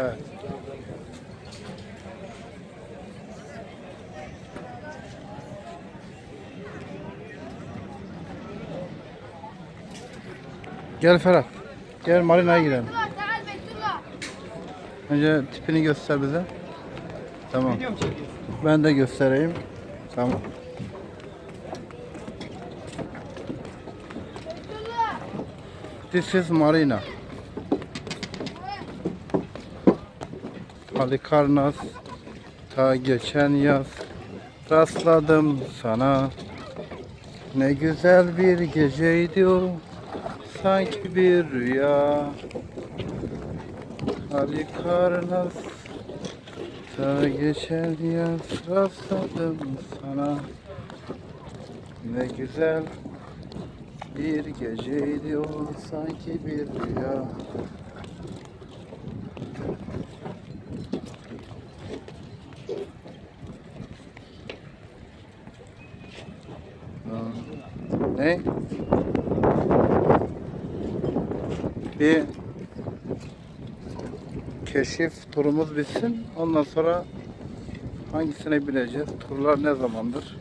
Evet. Gel Ferhat. Gel marinaya girelim. Önce tipini göster bize. Tamam. Ben de göstereyim. Tamam. This is Marina. Halikarnas. Ta geçen yaz rastladım sana. Ne güzel bir geceydi o. Sanki bir rüya. Halikarnas. Ta geçen yaz rastladım sana. Ne güzel bir geceydi o sanki bir rüya. Ne? Bir keşif turumuz bitsin. Ondan sonra hangisine bileceğiz? Turlar ne zamandır?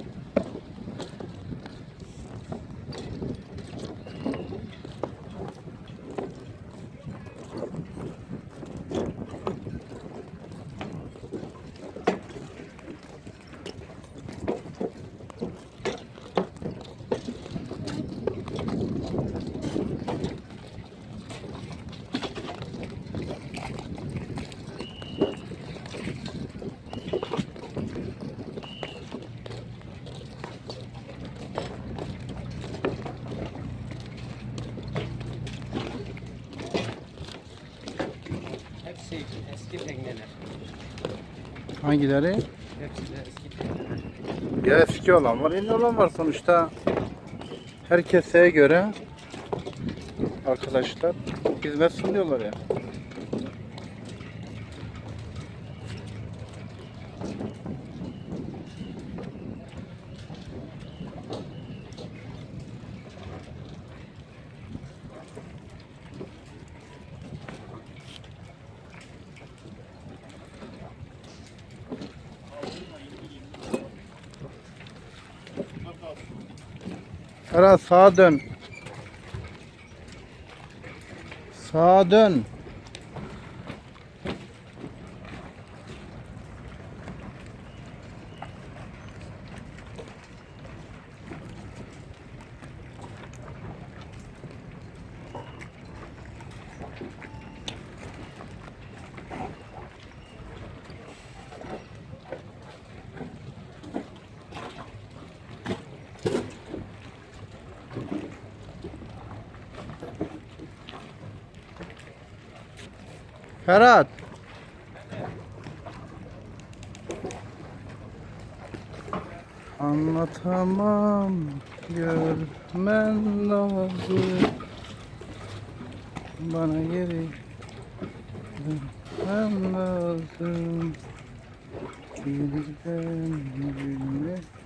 Hepsi eski tekneler. Hangileri? Hepsi de eski. Ya eski olan var, yeni olan var sonuçta. Herkese göre arkadaşlar hizmet sunuyorlar ya. Ferhat sağa dön. Sağa dön. Ferhat. Anlatamam görmen lazım Bana geri dönmen lazım Birden gülmek